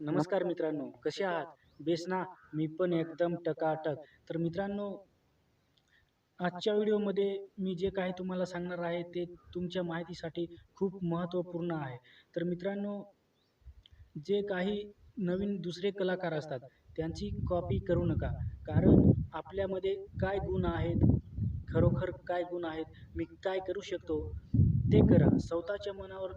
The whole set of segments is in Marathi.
नमस्कार मित्रांनो कसे आहात? बेस ना मी पण एकदम टकाटक. तर मित्रांनो आजच्या व्हिडिओमध्ये मी जे काही तुम्हाला सांगणार आहे ते तुमच्या माहितीसाठी खूप महत्त्वपूर्ण आहे. तर मित्रांनो जे काही नवीन दुसरे कलाकार असतात त्यांची कॉपी करू नका. कारण आपल्यामध्ये काय गुण आहेत? खरोखर काय गुण आहेत? मी काय करू शकतो? ते करा. स्वतःच्या मनावर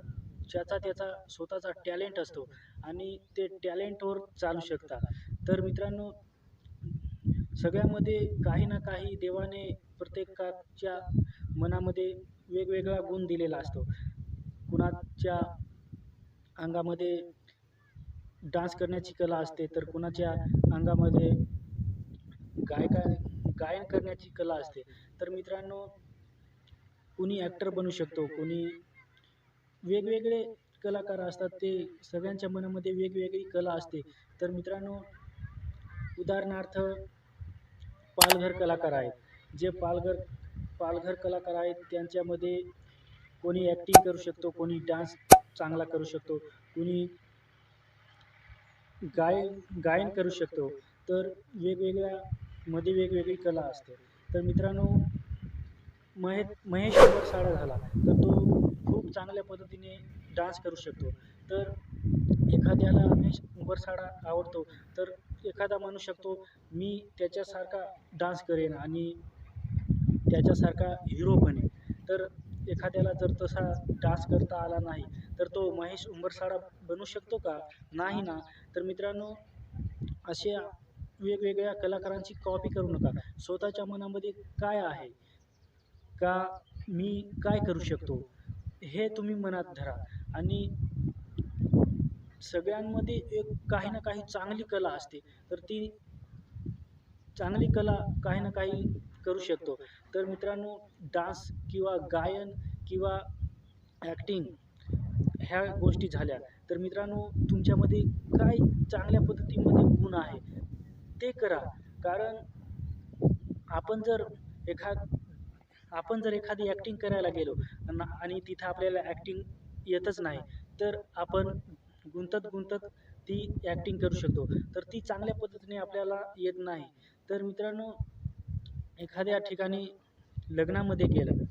ज्याचा त्याचा स्वतःचा टॅलेंट असतो आणि ते टॅलेंटवर चालू शकता तर मित्रांनो सगळ्यामध्ये काही ना काही देवाने प्रत्येकाच्या मनामध्ये वेगवेगळा गुण दिलेला असतो. कुणाच्या अंगामध्ये डान्स करण्याची कला असते तर कुणाच्या अंगामध्ये गायका गायन करण्याची कला असते. तर मित्रांनो कुणी ॲक्टर बनू शकतो कुणी वेगवेगळे कलाकार असतात. ते सगळ्यांच्या मनामध्ये वेगवेगळी कला असते. तर मित्रांनो उदाहरणार्थ पालघर कलाकार आहेत. जे पालघर पालघर कलाकार आहेत त्यांच्यामध्ये कोणी ॲक्टिंग करू शकतो कोणी डान्स चांगला करू शकतो कोणी गाय गायन करू शकतो. तर वेगवेगळ्या मध्ये वेगवेगळी कला असते. तर मित्रांनो महे महेश साडा झाला. तर तो चांगल्या पद्धतीने डान्स करू शकतो. तर एखाद्याला महेश उंबरसाडा आवडतो तर एखादा म्हणू शकतो मी त्याच्यासारखा डान्स करेन आणि त्याच्यासारखा हिरो बनेन. तर एखाद्याला जर तसा डान्स करता आला नाही तर तो महेश उंबरसाडा बनू शकतो का? नाही ना. तर मित्रांनो अशा वेगवेगळ्या कलाकारांची कॉपी करू नका. स्वतःच्या मनामध्ये काय आहे? का मी काय करू शकतो? हे तुम्ही मनात धरा. आणि सगळ्यांमध्ये एक काही ना काही चांगली कला असते. तर ती चांगली कला काही ना काही करू शकतो. तर मित्रांनो डान्स किंवा गायन किंवा ॲक्टिंग ह्या गोष्टी झाल्या. तर मित्रांनो तुमच्यामध्ये काय चांगल्या पद्धतीमध्ये गुण आहे. ते करा. कारण आपण जर एखाद आपण जर एखादी ॲक्टिंग करायला गेलो आणि तिथं आपल्याला ॲक्टिंग येतच नाही तर आपण गुंतत गुंतत ती ॲक्टिंग करू शकतो. तर ती चांगल्या पद्धतीने आपल्याला येत नाही. तर मित्रांनो एखाद्या ठिकाणी लग्नामध्ये गेलं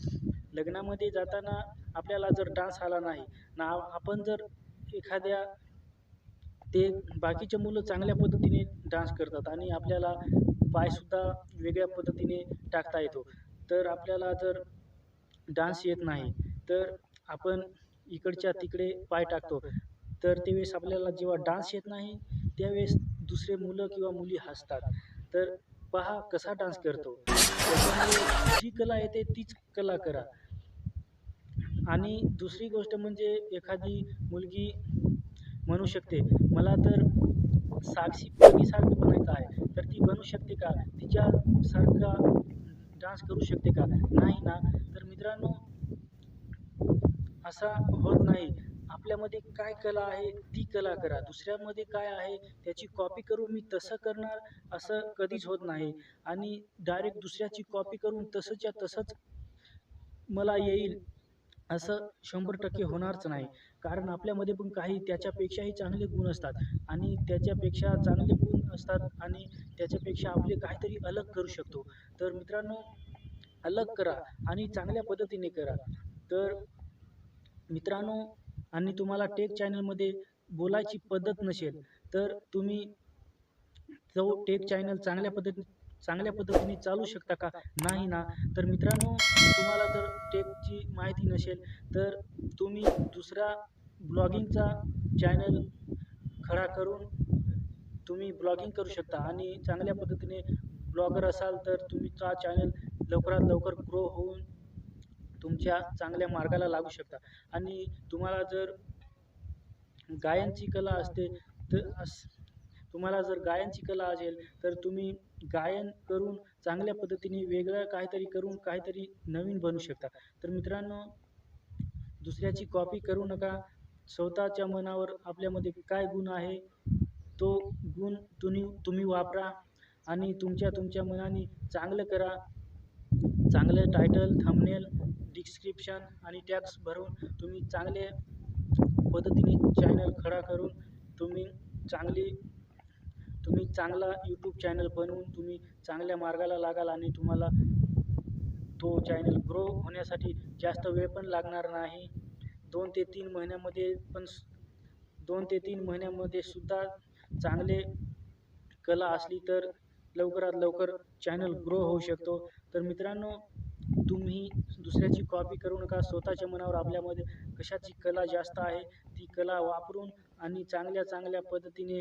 लग्नामध्ये जाताना आपल्याला जर डान्स आला नाही ना आपण जर एखाद्या ते बाकीचे मुलं चांगल्या पद्धतीने डान्स करतात आणि आपल्याला पायसुद्धा वेगळ्या पद्धतीने टाकता येतो. तर आपल्याला जर डान्स येत नाही तर आपण इकडच्या तिकडे पाय टाकतो. तर त्यावेळेस आपल्याला जेव्हा डान्स येत नाही त्यावेळेस दुसरे मुलं किंवा मुली हसतात. तर पहा कसा डान्स करतो. त्याच्यामुळे जी कला येते तीच कला करा. आणि दुसरी गोष्ट म्हणजे एखादी मुलगी म्हणू शकते मला तर साक्षी सारखं बनायचं आहे तर ती बनू शकते का? तिच्यासारखा डान्स करू शकते का? नाही ना. तर मित्रांनो असा होत नाही. आपल्यामध्ये काय कला आहे ती कला करा. दुसऱ्यामध्ये काय आहे त्याची कॉपी करून मी तसं करणार असं कधीच होत नाही. आणि डायरेक्ट दुसऱ्याची कॉपी करून तसंच्या तसंच मला येईल असं शंभर टक्के होणारच नाही. कारण आपल्यामध्ये पण काही त्याच्यापेक्षाही चांगले गुण असतात. आणि त्याच्यापेक्षा चांगले गुण असतात आणि त्याच्यापेक्षा आपले काहीतरी अलग करू शकतो. तर मित्रांनो अलग करा आणि चांगल्या पद्धतीने करा. तर मित्रांनो आणि तुम्हाला टेक चॅनलमध्ये बोलायची पद्धत नसेल तर तुम्ही जो टेक चॅनल चांगल्या पद्धती चांगल्या पद्धतीने चालू शकता का? नाही ना. तर मित्रांनो तुम्हाला जर टेकची माहिती नसेल तर तुम्ही दुसरा ब्लॉगिंगचा चॅनल खडा करून तुम्ही ब्लॉगिंग करू शकता आणि चांगल्या पद्धतीने ब्लॉगर असाल तर तुमचा चॅनल लवकरात लवकर ग्रो होऊन तुमच्या चांगल्या मार्गाला लागू शकता. आणि तुम्हाला जर गायनची कला असते तर अस तुम्हाला जर गायनची कला असेल तर तुम्ही गायन करून चांगल्या पद्धतीने वेगळं काहीतरी करून काहीतरी नवीन बनू शकता. तर मित्रांनो दुसऱ्याची कॉपी करू नका. स्वतःच्या मनावर आपल्यामध्ये काय गुण आहे तो गुण तुम्ही तुम्ही वापरा आणि तुमच्या तुमच्या मनाने चांगलं करा. चांगलं टायटल थंबनेल डिस्क्रिप्शन आणि टॅक्स भरून तुम्ही चांगले पद्धतीने चॅनल खडा करून तुम्ही चांगली तुम्ही चांगला यूट्यूब चॅनल बनवून तुम्ही चांगल्या मार्गाला लागाल आणि तुम्हाला तो चॅनल ग्रो होण्यासाठी जास्त वेळ पण लागणार नाही. दोन ते तीन महिन्यामध्ये पण दोन ते तीन महिन्यामध्ये सुद्धा चांगले कला असली तर लवकरात लवकर चॅनल ग्रो होऊ शकतो. तर मित्रांनो तुम्ही दुसऱ्याची कॉपी करू नका. स्वतःच्या मनावर आपल्यामध्ये कशाची कला जास्त आहे ती कला वापरून आणि चांगल्या चांगल्या पद्धतीने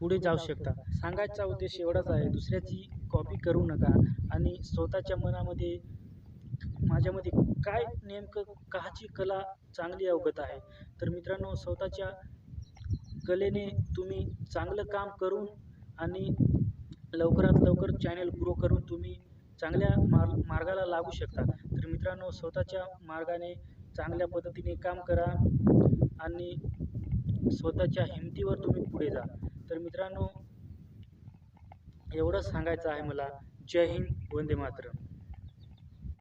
पुढे जाऊ शकता. सांगायचा उद्देश एवढाच आहे दुसऱ्याची कॉपी करू नका आणि स्वतःच्या मनामध्ये माझ्यामध्ये काय नेमकं काची कला चांगली अवगत आहे? तर मित्रांनो स्वतःच्या कलेने तुम्ही चांगलं काम करून आणि लवकरात लवकर चॅनल ग्रो करून तुम्ही चांगल्या मार्ग मार्गाला लागू शकता. तर मित्रांनो स्वतःच्या मार्गाने चांगल्या पद्धतीने काम करा आणि स्वतःच्या हिमतीवर तुम्ही पुढे जा. तर मित्रांनो एवढंच सांगायचं आहे मला. जय हिंद वंदे मातरम.